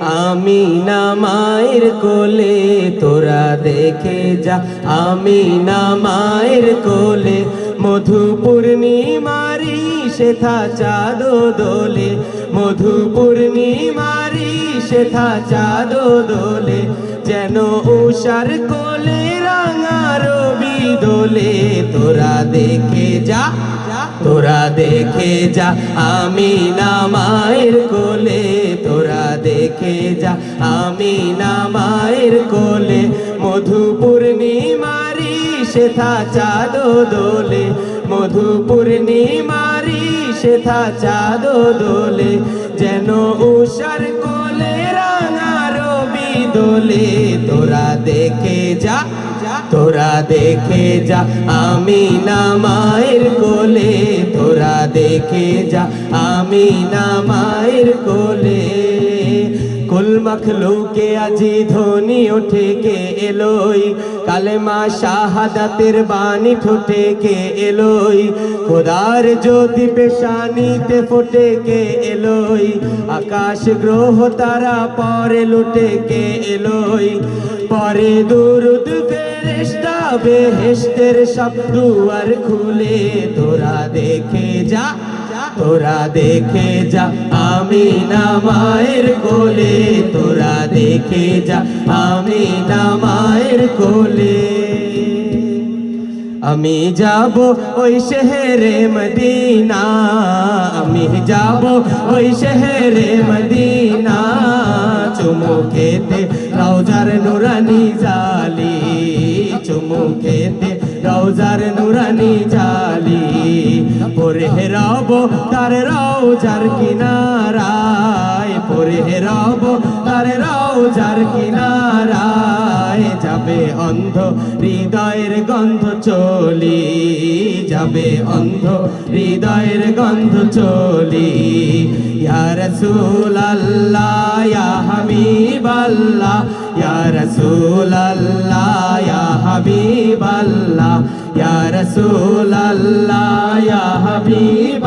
আমি না মায়ের কোলে, তোরা দেখে যা। আমি না মায়ের কোলে মধু পূর্ণিমারি সেথা চাঁদ দোলে। মধু পূর্ণিমারি সেথা চাঁদ দোলে, যেন উষার কোলে রাঙা রবি দোলে। তোরা দেখে যা, তোরা দেখে যা আমি না মায়ের দেখে যা। আমি না মায়ের কোলে মধু পূর্ণিমারি সেথা চাঁদ দোলে। মধু পূর্ণিমারি সেথা চাঁদ দোলে। যেন উষার কোলে রাঙা রবি দোলে। তোরা দেখে যা, তোরা দেখে যা। আমি না মায়ের কোলে, তোরা দেখে যা। আমি না মায়ের কোলে। কুল মখলুকে আজি ধ্বনি ওঠে কে এলোই? কালেমা শাহাদাতের বাণী ঠোঁটে কে এলোই? খোদার জ্যোতি পেশানিতে ফোটে কে এলোই? আকাশ গ্রহ তারা পরে লুটে কে এলোই? পরে দুরুদ ফেরেশতা বেহেশতের সব দুয়ার খুলে, তোরা দেখে যা, তোরা দেখে যা আমি না মায়ের কোলে, তোরা দেখে যা, আমি না মায়ের কোলে। আমি যাব ওই শহরে মদিনা, আমি যাব ওই শহরে মদিনা। চুমু খেতে রওজার নুরানি জালি চুমু খেতে রওজার নুরানি জালি পরে হেরাব তার রওজার কিনারায়। পরে হেরাব তার রওজার কিনারায়। যাবে অন্ধ, হৃদয়ের গন্ধ চলি যাবে অন্ধ, হৃদয়ের গন্ধ চলি। রাসূল আল্লাহ হাবিব আল্লাহ রাসূল আল্লাহ হাবিব